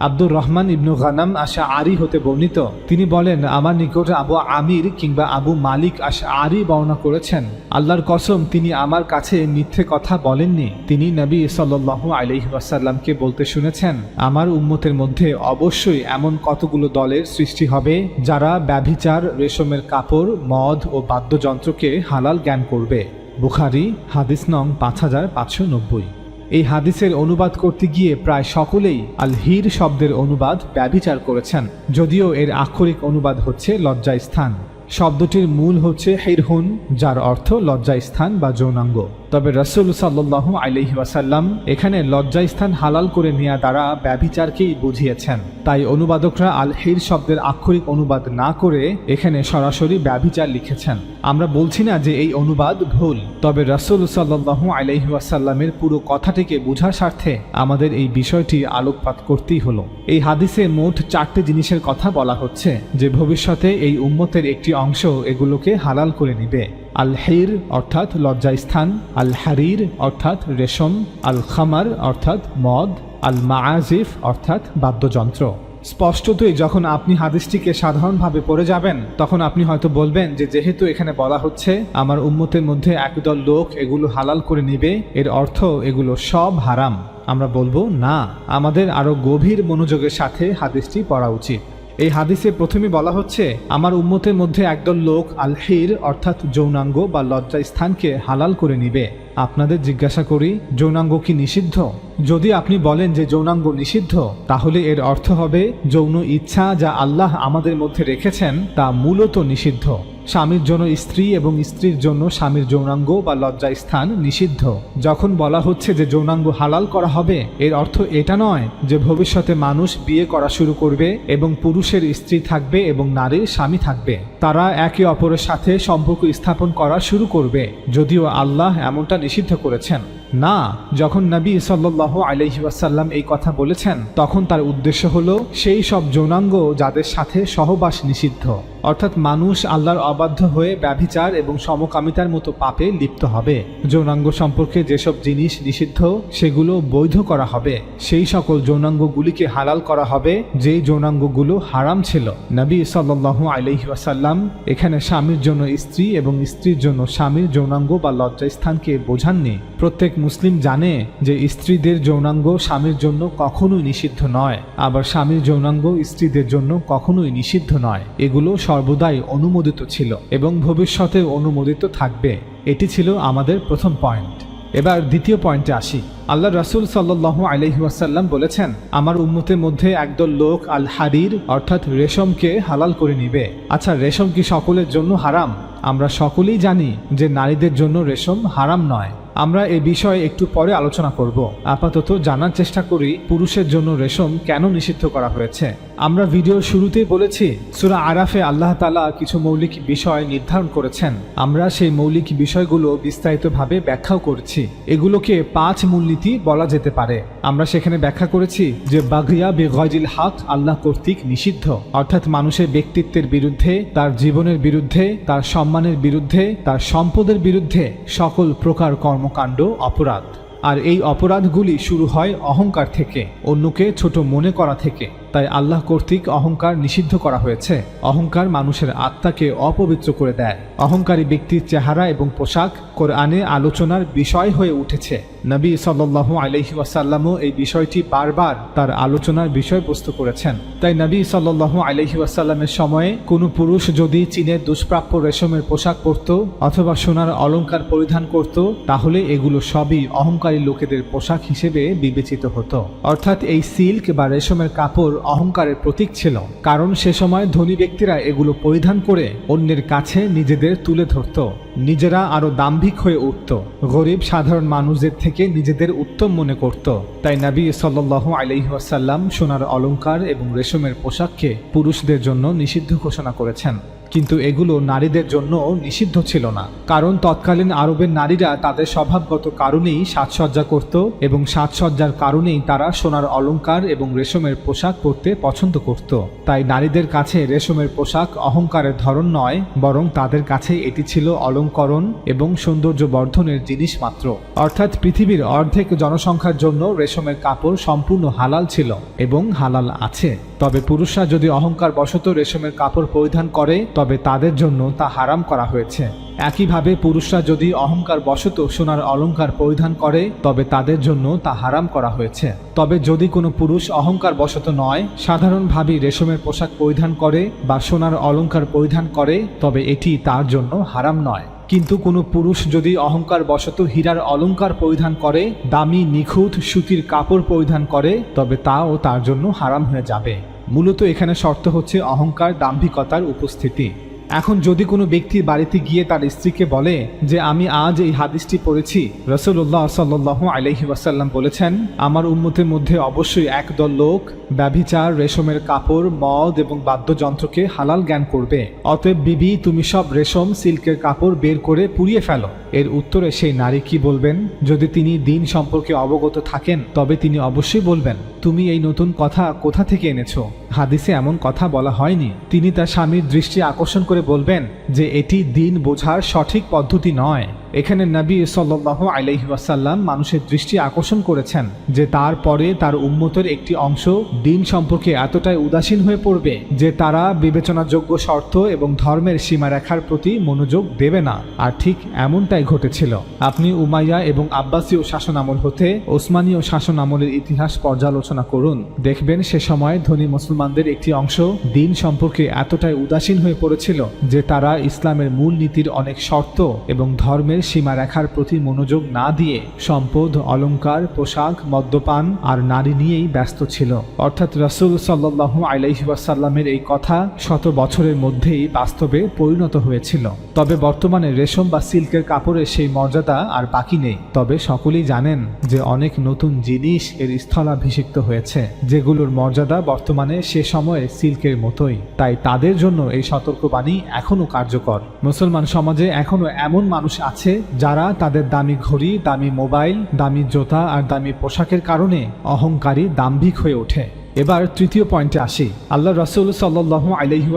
আব্দুর রহমান ইবনু গানাম আশা আরি হতে বর্ণিত। তিনি বলেন, আমার নিকট আবু আমির কিংবা আবু মালিক আশা আরি বর্ণনা করেছেন। আল্লাহর কসম, তিনি আমার কাছে মিথ্যে কথা বলেননি। তিনি নবী সাল্লু আলহি ওয়াসাল্লামকে বলতে শুনেছেন, আমার উম্মতের মধ্যে অবশ্যই এমন কতগুলো দলের সৃষ্টি হবে, যারা ব্যভিচার, রেশমের কাপড়, মদ ও বাদ্যযন্ত্রকে হালাল জ্ঞান করবে। বুখারি, হাদিস নং পাঁচ হাজার পাঁচশো নব্বই। এই হাদিসের অনুবাদ করতে গিয়ে প্রায় সকলেই আল হির শব্দের অনুবাদ ব্যবিচার করেছেন। যদিও এর আক্ষরিক অনুবাদ হচ্ছে লজ্জাস্থান। শব্দটির মূল হচ্ছে হিরহুন, যার অর্থ লজ্জাস্থান বা যৌনাঙ্গ। তবে রসুল সাল্লাহ আলহি ওয়াসাল্লাম এখানে লজ্জাস্থান হালাল করে নেওয়া দ্বারা ব্যভিচারকেই বুঝিয়েছেন। তাই অনুবাদকরা আল হির শব্দের আক্ষরিক অনুবাদ না করে এখানে সরাসরি ব্যভিচার লিখেছেন। আমরা বলছি না যে এই অনুবাদ ভুল, তবে রসুল সাল্লাহ আলহি ওয়াসাল্লামের পুরো কথাটিকে বোঝার স্বার্থে আমাদের এই বিষয়টি আলোকপাত করতেই হলো। এই হাদিসে মোট চারটি জিনিসের কথা বলা হচ্ছে, যে ভবিষ্যতে এই উম্মতের একটি অংশ এগুলোকে হালাল করে নিবে। আল হির অর্থাৎ লজ্জাস্থান আল হারির অর্থাৎ রেশম আল খামার অর্থাৎ মদ আল মাআজিফ অর্থাৎ বাদ্যযন্ত্র। স্পষ্টতই যখন আপনি হাদিসটিকে সাধারণভাবে পড়ে যাবেন, তখন আপনি হয়তো বলবেন যে যেহেতু এখানে বলা হচ্ছে, আমার উম্মতের মধ্যে একদল লোক এগুলো হালাল করে নেবে, এর অর্থ এগুলো সব হারাম। আমরা বলব, না, আমাদের আরও গভীর মনোযোগের সাথে হাদিসটি পড়া উচিত। এই হাদিসে প্রথমে বলা হচ্ছে, আমার উম্মতের মধ্যে একদল লোক আলহির অর্থাৎ যৌনাঙ্গ বা লজ্জা স্থানকে হালাল করে নিবে। আপনাদের জিজ্ঞাসা করি, যৌনাঙ্গ কি নিষিদ্ধ? যদি আপনি বলেন যে যৌনাঙ্গ নিষিদ্ধ, তাহলে এর অর্থ হবে, যৌন ইচ্ছা যা আল্লাহ আমাদের মধ্যে রেখেছেন, তা মূলত নিষিদ্ধ। স্বামীর জন্য স্ত্রী এবং স্ত্রীর জন্য স্বামীর যৌনাঙ্গ বা লজ্জা স্থান নিষিদ্ধ। যখন বলা হচ্ছে যে যৌনাঙ্গ হালাল করা হবে, এর অর্থ এটা নয় যে ভবিষ্যতে মানুষ বিয়ে করা শুরু করবে এবং পুরুষের স্ত্রী থাকবে এবং নারীর স্বামী থাকবে। তারা একে অপরের সাথে সম্পর্ক স্থাপন করা শুরু করবে। যদিও আল্লাহ এমনটা নিষিদ্ধ করেছেন। না, যখন নবী সাল্লাহ আলহিবাসাল্লাম এই কথা বলেছেন, তখন তার উদ্দেশ্য হল, সেই সব যৌনাঙ্গ যাদের সাথে সহবাস নিষিদ্ধ। অর্থাৎ মানুষ আল্লাহর অবাধ্য হয়ে ব্যভিচার এবং সমকামিতার মতো পাপে লিপ্ত হবে। যৌনাঙ্গ সম্পর্কে যেসব জিনিস নিষিদ্ধ, সেগুলো বৈধ করা হবে। সেই সকল যৌনাঙ্গগুলিকে হালাল করা হবে, যেই যৌনাঙ্গগুলো হারাম ছিল। নবী সাল্লাহ আলহি ওয়াসাল্লাম এখানে স্বামীর জন্য স্ত্রী এবং স্ত্রীর জন্য স্বামীর যৌনাঙ্গ বা লজ্জাস্থানকে বোঝাননি। প্রত্যেক মুসলিম জানে যে স্ত্রীদের যৌনাঙ্গ স্বামীর জন্য কখনোই নিষিদ্ধ নয়। আবার স্বামীর যৌনাঙ্গ স্ত্রীদের জন্য কখনোই নিষিদ্ধ নয়। এগুলো সর্বদাই অনুমোদিত ছিল এবং ভবিষ্যতে অনুমোদিত থাকবে। এটি ছিল আমাদের প্রথম পয়েন্ট। এবার দ্বিতীয় পয়েন্টে আসি। আল্লাহ রাসুল সাল্লাহ আলহি ওয়াসাল্লাম বলেছেন, আমার উম্মতের মধ্যে একদল লোক আল হারির অর্থাৎ রেশমকে হালাল করে নিবে। আচ্ছা রেশম কি সকলের জন্য হারাম? আমরা সকলেই জানি যে নারীদের জন্য রেশম হারাম নয়। আমরা এ বিষয়ে একটু পরে আলোচনা করব। আপাতত জানার চেষ্টা করি, পুরুষের জন্য রেশম কেন নিষিদ্ধ করা হয়েছে? আমরা ভিডিও শুরুতেই বলেছি, সুরা আরাফে আল্লাহ তালা কিছু মৌলিক বিষয় নির্ধারণ করেছেন। আমরা সেই মৌলিক বিষয়গুলো বিস্তারিতভাবে ব্যাখ্যাও করেছি। এগুলোকে পাঁচ মূলনীতি বলা যেতে পারে। আমরা সেখানে ব্যাখ্যা করেছি যে বাগিয়া বেগজিল হাক আল্লাহ কর্তৃক নিষিদ্ধ। অর্থাৎ মানুষের ব্যক্তিত্বের বিরুদ্ধে, তার জীবনের বিরুদ্ধে, তার সম্মানের বিরুদ্ধে, তার সম্পদের বিরুদ্ধে সকল প্রকার কর্মকাণ্ড অপরাধ। আর এই অপরাধগুলি শুরু হয় অহংকার থেকে অন্যকে ছোট মনে করা থেকে। তাই আল্লাহ কর্তৃক অহংকার নিষিদ্ধ করা হয়েছে। অহংকার মানুষের আত্মাকে অপবিত্র করে দেয়। অহংকারী ব্যক্তির চেহারা এবং পোশাক কোরআনে আলোচনার বিষয় হয়ে উঠেছে। নবী সাল্লাহ আলহি ওয়াসাল্লামও এই বিষয়টি বারবার তার আলোচনার বিষয়বস্তু করেছেন। তাই নবী সাল্লাহ আলহি ওয়াসাল্লামের সময়ে কোনো পুরুষ যদি চীনের দুষ্প্রাপ্য রেশমের পোশাক পরত অথবা সোনার অলংকার পরিধান করত, তাহলে এগুলো সবই অহংকারী লোকেদের পোশাক হিসেবে বিবেচিত হতো। অর্থাৎ এই সিল্ক বা রেশমের কাপড় অহংকারের প্রতীক ছিল। কারণ সে সময় ধনী ব্যক্তিরা এগুলো পরিধান করে অন্যের কাছে নিজেদের তুলে ধরত। নিজেরা আরও দাম্ভিক হয়ে উঠত। গরিব, সাধারণ মানুষদের থেকে নিজেদের উত্তম মনে করত। তাই নাবী সাল্লাহ আলহিহাসাল্লাম সোনার অলঙ্কার এবং রেশমের পোশাককে পুরুষদের জন্য নিষিদ্ধ ঘোষণা করেছেন। কিন্তু এগুলো নারীদের জন্য নিষিদ্ধ ছিল না। কারণ তৎকালীন আরবের নারীরা তাদের স্বভাবগত কারণেই সাজসজ্জা করত এবং সাজসজ্জার কারণেই তারা সোনার অলংকার এবং রেশমের পোশাক পরতে পছন্দ করত। তাই নারীদের কাছে রেশমের পোশাক অহংকারের ধরন নয়, বরং তাদের কাছে এটি ছিল অলঙ্করণ এবং সৌন্দর্য বর্ধনের জিনিস মাত্র। অর্থাৎ পৃথিবীর অর্ধেক জনসংখ্যার জন্য রেশমের কাপড় সম্পূর্ণ হালাল ছিল এবং হালাল আছে। তবে পুরুষরা যদি অহংকার বশত রেশমের কাপড় পরিধান করে, তবে তাদের জন্য তা হারাম করা হয়েছে। একইভাবে পুরুষরা যদি অহংকার বশত সোনার অলংকার পরিধান করে, তবে তাদের জন্য তা হারাম করা হয়েছে। তবে যদি কোনো পুরুষ অহংকার বশত নয় সাধারণভাবেই রেশমের পোশাক পরিধান করে বা সোনার অলংকার পরিধান করে, তবে এটি তার জন্য হারাম নয়। কিন্তু কোনো পুরুষ যদি অহংকার বশত হীরার অলংকার পরিধান করে, দামি নিখুঁত সুতির কাপড় পরিধান করে, তবে তাও তার জন্য হারাম হয়ে যাবে। মূলত এখানে শর্ত হচ্ছে অহংকার দাম্ভিকতার উপস্থিতি। এখন যদি কোনো ব্যক্তি বাড়িতে গিয়ে তার স্ত্রীকে বলে যে আমি আজ এই হাদিসটি পড়েছি রসুল্লাহ সাল্লাহ আলহি ওয়াসাল্লাম বলেছেন, আমার উন্মতের মধ্যে অবশ্যই একদল লোক ব্যভিচার, রেশমের কাপড়, মদ এবং বাদ্যযন্ত্রকে হালাল জ্ঞান করবে। অতএব বিবি, তুমি সব রেশম, সিল্কের কাপড় বের করে পুড়িয়ে ফেলো। এর উত্তরে সেই নারী কি বলবেন? যদি তিনি দিন সম্পর্কে অবগত থাকেন, তবে তিনি অবশ্যই বলবেন, তুমি এই নতুন কথা কোথা থেকে এনেছো? হাদিসে এমন কথা বলা হয়নি। তিনি তার স্বামীর দৃষ্টি আকর্ষণ করে বলবেন যে এটি দিন বোঝার সঠিক পদ্ধতি নয়। এখানে নবী সাল্লাহ আলাইহি ওয়াসাল্লাম মানুষের দৃষ্টি আকর্ষণ করেছেন যে তারপরে তার উম্মতের একটি অংশ দিন সম্পর্কে এতটাই উদাসীন হয়ে পড়বে যে তারা বিবেচনাযোগ্য শর্ত এবং ধর্মের সীমারেখার প্রতি মনোযোগ দেবে না। আর ঠিক এমনটাই ঘটেছিল। আপনি উমাইয়া এবং আব্বাসীয় শাসন আমল হতে ওসমানীয় শাসন আমলের ইতিহাস পর্যালোচনা করুন। দেখবেন সে সময় ধনী মুসলমানদের একটি অংশ দিন সম্পর্কে এতটাই উদাসীন হয়ে পড়েছিল যে তারা ইসলামের মূল নীতির অনেক শর্ত এবং ধর্মের সীমারেখার প্রতি মনোযোগ না দিয়ে সম্পদ, অলংকার, পোশাক, মদ্যপান আর নারী নিয়েই ব্যস্ত ছিল। অর্থাৎ রসুল সাল্লাহ আলাইসাল্লামের এই কথা শত বছরের মধ্যেই বাস্তবে পরিণত হয়েছিল। তবে বর্তমানে রেশম বা সিল্কের কাপড়ের সেই মর্যাদা আর বাকি নেই। তবে সকলেই জানেন যে অনেক নতুন জিনিস এর স্থলাভিষিক্ত হয়েছে, যেগুলোর মর্যাদা বর্তমানে সে সময়ে সিল্কের মতোই। তাই তাদের জন্য এই সতর্কবাণী এখনও কার্যকর। মুসলমান সমাজে এখনও এমন মানুষ আছে যারা তাদের দামি ঘড়ি, দামি মোবাইল, দামি জোতা আর দামি পোশাকের কারণে অহংকারী, দাম্ভিক হয়ে ওঠে। এবার তৃতীয় পয়েন্টে আসি। আল্লাহ রসুল সাল্লাহ আলহি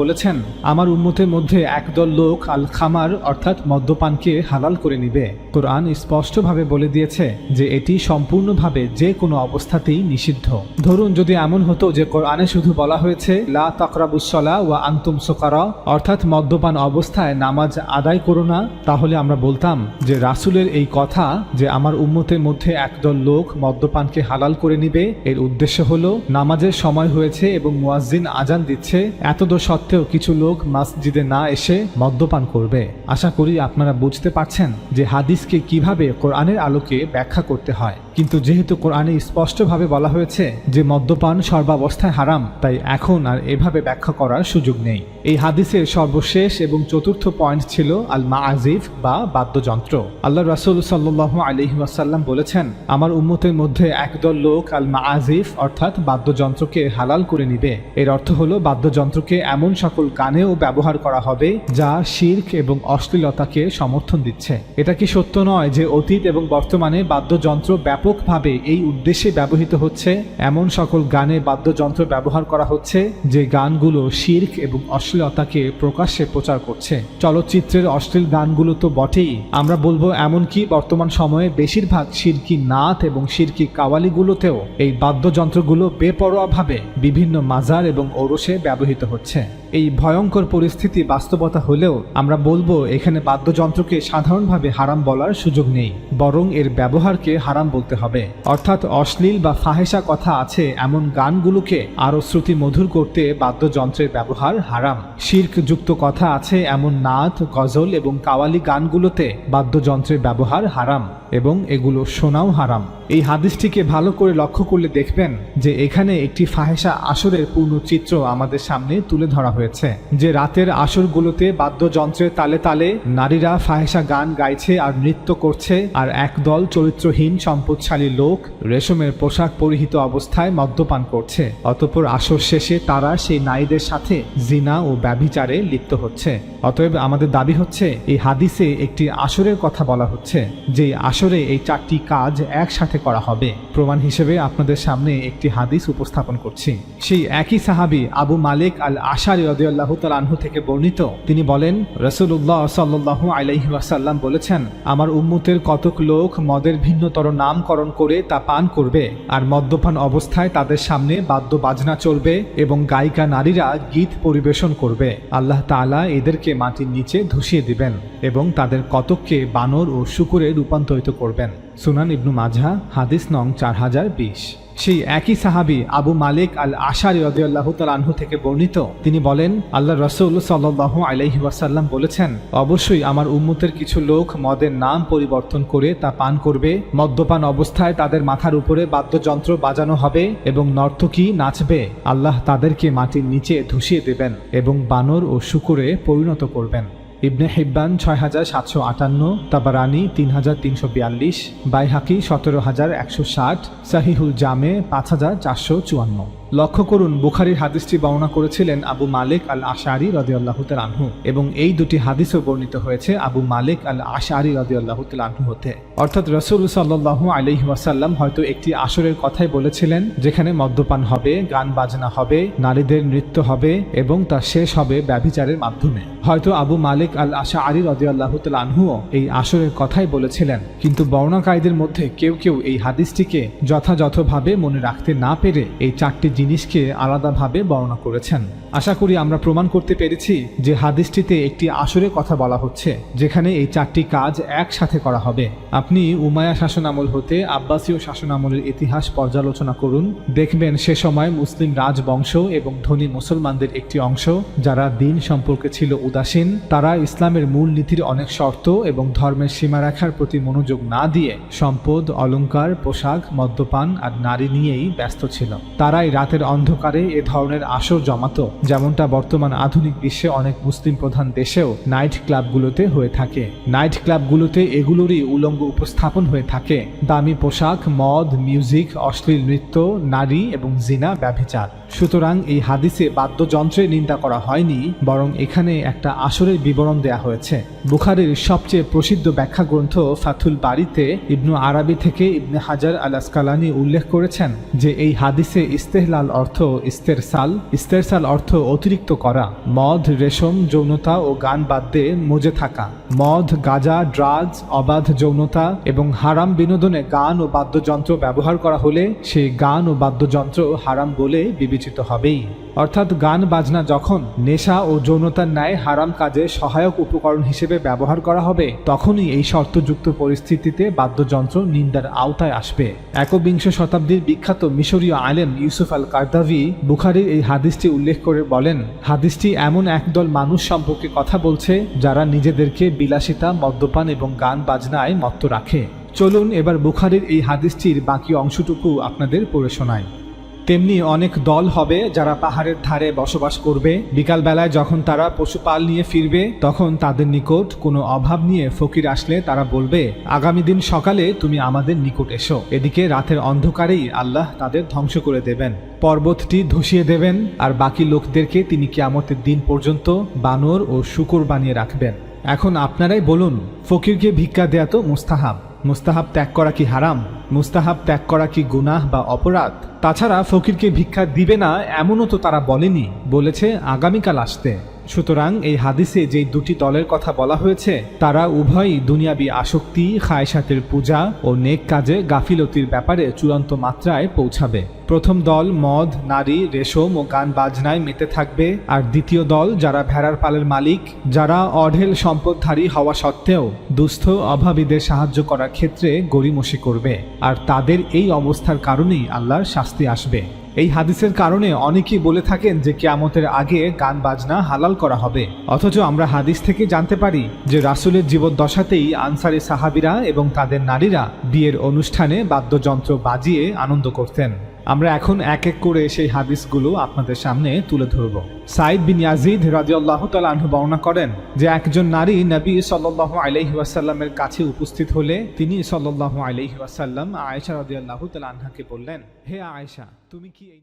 বলেছেন, আমার উম্মতের মধ্যে একদল লোক আল খামার অর্থাৎ মদ্যপানকে হালাল করে নিবে। কোরআন স্পষ্টভাবে বলে দিয়েছে যে এটি সম্পূর্ণভাবে যে কোনো অবস্থাতেই নিষিদ্ধ। ধরুন যদি এমন হতো যে কোরআনে শুধু বলা হয়েছে, লা তকরাবুসলা ওয়া আন্তুম সোকারা অর্থাৎ মদ্যপান অবস্থায় নামাজ আদায় করো না, তাহলে আমরা বলতাম যে রাসুলের এই কথা যে আমার উম্মতের মধ্যে একদল লোক মদ্যপানকে হালাল করে নিবে, এর উদ্দেশ্য হলো নামাজের সময় হয়েছে এবং মুয়াজ্জিন আজান দিচ্ছে, এতদ সত্ত্বেও কিছু লোক মসজিদে না এসে মদ্যপান করবে। আশা করি আপনারা বুঝতে পারছেন যে হাদিসকে কীভাবে কোরআনের আলোকে ব্যাখ্যা করতে হয়। কিন্তু যেহেতু কোরআনে স্পষ্টভাবে বলা হয়েছে যে মদ্যপান সর্বাবস্থায় হারাম, তাই এখন আর এভাবে ব্যাখ্যা করার সুযোগ নেই। এই হাদিসের সর্বশেষ এবং চতুর্থ পয়েন্ট ছিল আল মা আজিফ বা বাদ্যযন্ত্র। আল্লাহ রাসুল সাল্লাহ আলহি ওয়াসাল্লাম বলেছেন, আমার উম্মতের মধ্যে একদল লোক আল মা আজিফ অর্থাৎ বাদ্যযন্ত্রকে হালাল করে নিবে। এর অর্থ হলো বাদ্যযন্ত্রকে এমন সকল গানেও ব্যবহার করা হবে যা শির্ক এবং অশ্লীলতাকে সমর্থন দিচ্ছে। এটা কি সত্য নয় যে অতীত এবং বর্তমানে বাদ্যযন্ত্র ব্যাপকভাবে এই উদ্দেশ্যে ব্যবহৃত হচ্ছে এমন সকল গানে বাদ্যযন্ত্র ব্যবহার করা হচ্ছে, যে গানগুলো শির্ক এবং অশ্লীলতাকে প্রকাশ্যে প্রচার করছে। চলচ্চিত্রের অশ্লীল গানগুলো তো বটেই। আমরা বলব এমনকি বর্তমান সময়ে বেশিরভাগ শিরকি নাথ এবং শিরকি কাওয়ালিগুলোতেও এই বাদ্যযন্ত্রগুলো বেপরোয়াভাবে বিভিন্ন মাজার এবং ওরসে ব্যবহৃত হচ্ছে। এই ভয়ঙ্কর পরিস্থিতি বাস্তবতা হলেও আমরা বলব এখানে বাদ্যযন্ত্রকে সাধারণভাবে হারাম বলার সুযোগ নেই, বরং এর ব্যবহারকে হারাম বলতে হবে। অর্থাৎ অশ্লীল বা ফাহেসা কথা আছে এমন গানগুলোকে আরও শ্রুতি মধুর করতে বাদ্যযন্ত্রের ব্যবহার হারাম। শির্ক যুক্ত কথা আছে এমন নাথ গজল এবং কাওয়ালি গানগুলোতে বাদ্যযন্ত্রের ব্যবহার হারাম এবং এগুলো শোনাও হারাম। এই হাদিসটিকে ভালো করে লক্ষ্য করলে দেখবেন যে এখানে একটি ফাহেসা আসরের পূর্ণ চিত্র আমাদের সামনে তুলে ধরা হয়েছে। হয়েছে। যে রাতের আসরগুলোতে বাদ্যযন্ত্রের তালে তালে নারীরা ফাহেসা গান গাইছে আর নৃত্য করছে আর একদল চরিত্রহীন, সম্পদশালী লোক রেশমের পোশাক পরিহিত অবস্থায় মদ্যপান করছে। অতঃপর আসর শেষে তারা সেই নারীদের সাথে জিনা ও ব্যভিচারে লিপ্ত হচ্ছে। অতএব আমাদের দাবি হচ্ছে, এই হাদিসে একটি আসরের কথা বলা হচ্ছে, যে আসরে এই চারটি কাজ একসাথে করা হবে। প্রমাণ হিসেবে আপনাদের সামনে একটি হাদিস উপস্থাপন করছি। সেই একই সাহাবি আবু মালিক আল আশারি রদিয়াল্লাহ আনহু থেকে বর্ণিত। তিনি বলেন রসুল্লাহ সাল্লু ওয়াসাল্লাম বলেছেন, আমার উম্মতের কতক লোক মদের ভিন্নতর নামকরণ করে তা পান করবে, আর মদ্যপান অবস্থায় তাদের সামনে বাদ্য বাজনা চলবে এবং গায়িকা নারীরা গীত পরিবেশন করবে। আল্লাহ তাআলা এদেরকে মাটির নিচে ধসিয়ে দিবেন এবং তাদের কতককে বানর ও শুকুরে রূপান্তরিত করবেন। সুনান ইবনু মাঝা হাদিস নং চার হাজার বিশ। সেই একই সাহাবি আবু মালিক আল আশারি রদিয়াল্লাহ আনহু থেকে বর্ণিত। তিনি বলেন, আল্লাহ রসুল সাল্লাহ আলাইহি ওয়াসাল্লাম বলেছেন, অবশ্যই আমার উম্মতের কিছু লোক মদের নাম পরিবর্তন করে তা পান করবে। মদ্যপান অবস্থায় তাদের মাথার উপরে বাদ্যযন্ত্র বাজানো হবে এবং নর্তকী নাচবে। আল্লাহ তাদেরকে মাটির নিচে ধুসিয়ে দেবেন এবং বানর ও শুকুরে পরিণত করবেন। ইবনে হিব্বান ছয় হাজার সাতশো আটান্ন, তাবারানি তিন হাজার তিনশো বিয়াল্লিশ, বাইহাকি সতেরো হাজার একশো ষাট, সাহিহুল জামে পাঁচ হাজার চারশো চুয়ান্ন। লক্ষ্য করুন, বুখারির হাদিসটি বর্ণনা করেছিলেন আবু মালিক আল আশারি রদিয়াল্লাহ আনহু এবং এই দুটি হাদিসও বর্ণিত হয়েছে আবু মালিক আল আশারি রদিয়াল্লাহ আনহু হতে। অর্থাৎ রসুল সাল্লাহ আলহি ওয়াসাল্লাম হয়তো একটি আসরের কথাই বলেছিলেন, যেখানে মদ্যপান হবে, গান বাজনা হবে, নারীদের নৃত্য হবে এবং তা শেষ হবে ব্যভিচারের মাধ্যমে। হয়তো আবু মালিক আল আশা আলী রদিয়াল্লাহ আনহুও এই আসরের কথাই বলেছিলেন, কিন্তু বর্ণাকারীদের মধ্যে কেউ কেউ এই হাদিসটিকে যথাযথভাবে মনে রাখতে না পেরে এই চারটি জিনিসকে আলাদাভাবে বর্ণনা করেছেন। আশা করি আমরা প্রমাণ করতে পেরেছি যে হাদিসটিতে একটি আসরের কথা বলা হচ্ছে, যেখানে এই চারটি কাজ একসাথে করা হবে। আপনি উমায়া শাসনামল হতে আব্বাসীয় শাসনামলের ইতিহাস পর্যালোচনা করুন। দেখবেন সে সময় মুসলিম রাজবংশ এবং ধনী মুসলমানদের একটি অংশ, যারা দিন সম্পর্কে ছিল উদাসীন, তারা ইসলামের মূল নীতির অনেক শর্ত এবং ধর্মের সীমারেখার প্রতি মনোযোগ না দিয়ে সম্পদ, অলংকার, পোশাক, মদ্যপান আর নারী নিয়েই ব্যস্ত ছিল। তারাই রাতের অন্ধকারে এ ধরনের আসর জমাত, যেমনটা বর্তমান আধুনিক বিশ্বে অনেক মুসলিম প্রধান দেশেও নাইট ক্লাবগুলোতে হয়ে থাকে। নাইট ক্লাবগুলোতে এগুলোরই উলঙ্গ উপস্থাপন হয়ে থাকে। দামি পোশাক, মদ, মিউজিক, অশ্লীল নৃত্য, নারী এবং জিনা ব্যভিচার। সুতরাং এই হাদিসে বাদ্যযন্ত্রের নিন্দা করা হয়নি, বরং এখানে একটা আসরের বিবরণ দেয়া হয়েছে। বুখারের সবচেয়ে প্রসিদ্ধ ব্যাখ্যা গ্রন্থ ফাথুল বাড়িতে ইবনু আরবি থেকে ইবনে হাজার আল আসকালানি উল্লেখ করেছেন যে এই হাদিসে ইস্তেহলাল অর্থ ইস্তেরসাল ইস্তেরসাল অর্থ অতিরিক্ত করা, মদ, রেশম, যৌনতা ও গান বাদ্যে মজে থাকা, মদ, গাজা, ড্রাগস, অবাধ যৌনতা এবং হারাম বিনোদনে গান ও বাদ্যযন্ত্র ব্যবহার করা হলে সেই গান ও বাদ্যযন্ত্র হারাম বলে বিবেচিত হবেই। অর্থাৎ গান, বাজনা যখন নেশা ও যৌনতার ন্যায় হারাম কাজে সহায়ক উপকরণ হিসেবে ব্যবহার করা হবে, তখনই এই শর্তযুক্ত পরিস্থিতিতে বাদ্যযন্ত্র নিন্দার আওতায় আসবে। একবিংশ শতাব্দীর বিখ্যাত মিশরীয় আলেম ইউসুফ আল কার্দাভি বুখারির এই হাদিসটি উল্লেখ করে বলেন, হাদিসটি এমন একদল মানুষ সম্পর্কে কথা বলছে, যারা নিজেদেরকে বিলাসিতা, মদ্যপান এবং গান, বাজনায় মত্ত রাখে। চলুন এবার বুখারির এই হাদিসটির বাকি অংশটুকু আপনাদের পড়ে শোনায় তেমনি অনেক দল হবে যারা পাহাড়ের ধারে বসবাস করবে। বিকালবেলায় যখন তারা পশুপাল নিয়ে ফিরবে, তখন তাদের নিকট কোনো অভাব নিয়ে ফকির আসলে তারা বলবে, আগামী দিন সকালে তুমি আমাদের নিকট এসো। এদিকে রাতের অন্ধকারেই আল্লাহ তাদের ধ্বংস করে দেবেন। পর্বতটি ধসিয়ে দেবেন, আর বাকি লোকদেরকে তিনি কিয়ামতের দিন পর্যন্ত বানর ও শুকর বানিয়ে রাখবেন। এখন আপনারাই বলুন, ফকিরকে ভিক্ষা দেয়া তো মুস্তাহাব। মুস্তাহাব ত্যাগ করা কি হারাম? মুস্তাহাব ত্যাগ করা কি গুনাহ বা অপরাধ? তাছাড়া ফকিরকে ভিক্ষা দিবে না, এমনও তো তারা বলেনি, বলেছে আগামীকাল আসতে। সুতরাং এই হাদিসে যেই দুটি দলের কথা বলা হয়েছে, তারা উভয়ই দুনিয়াবি আসক্তি খায়সাতের পূজা ও নেক কাজে গাফিলতির ব্যাপারে চূড়ান্ত মাত্রায় পৌঁছাবে। প্রথম দল মদ, নারী, রেশম ও গান বাজনায় মেতে থাকবে, আর দ্বিতীয় দল যারা ভেড়ার পালের মালিক, যারা অঢেল সম্পদধারী হওয়া সত্ত্বেও দুস্থ অভাবীদের সাহায্য করার ক্ষেত্রে গড়িমসি করবে, আর তাদের এই অবস্থার কারণেই আল্লাহর শাস্তি আসবে। এই হাদিসের কারণে অনেকেই বলে থাকেন যে কেয়ামতের আগে গান বাজনা হালাল করা হবে। অথচ আমরা হাদিস থেকে জানতে পারি যে রাসুলের জীবদ্দশাতেই আনসারি সাহাবিরা এবং তাদের নারীরা বিয়ের অনুষ্ঠানে বাদ্যযন্ত্র বাজিয়ে আনন্দ করতেন। আমরা এখন এক এক করে সেই হাদিসগুলো আপনাদের সামনে তুলে ধরব। সাইদ বিন ইয়াজিদ রাজিউল্লাহ তালু বর্ণনা করেন যে একজন নারী নবী সাল্লাহ আলহি কাছে উপস্থিত হলে তিনি সাল্লাহ আলহি ওয়াসাল্লাম আয়েশা রাজিউল্লাহ তালাহাকে বললেন, হে আয়েশা, তুমি কি এই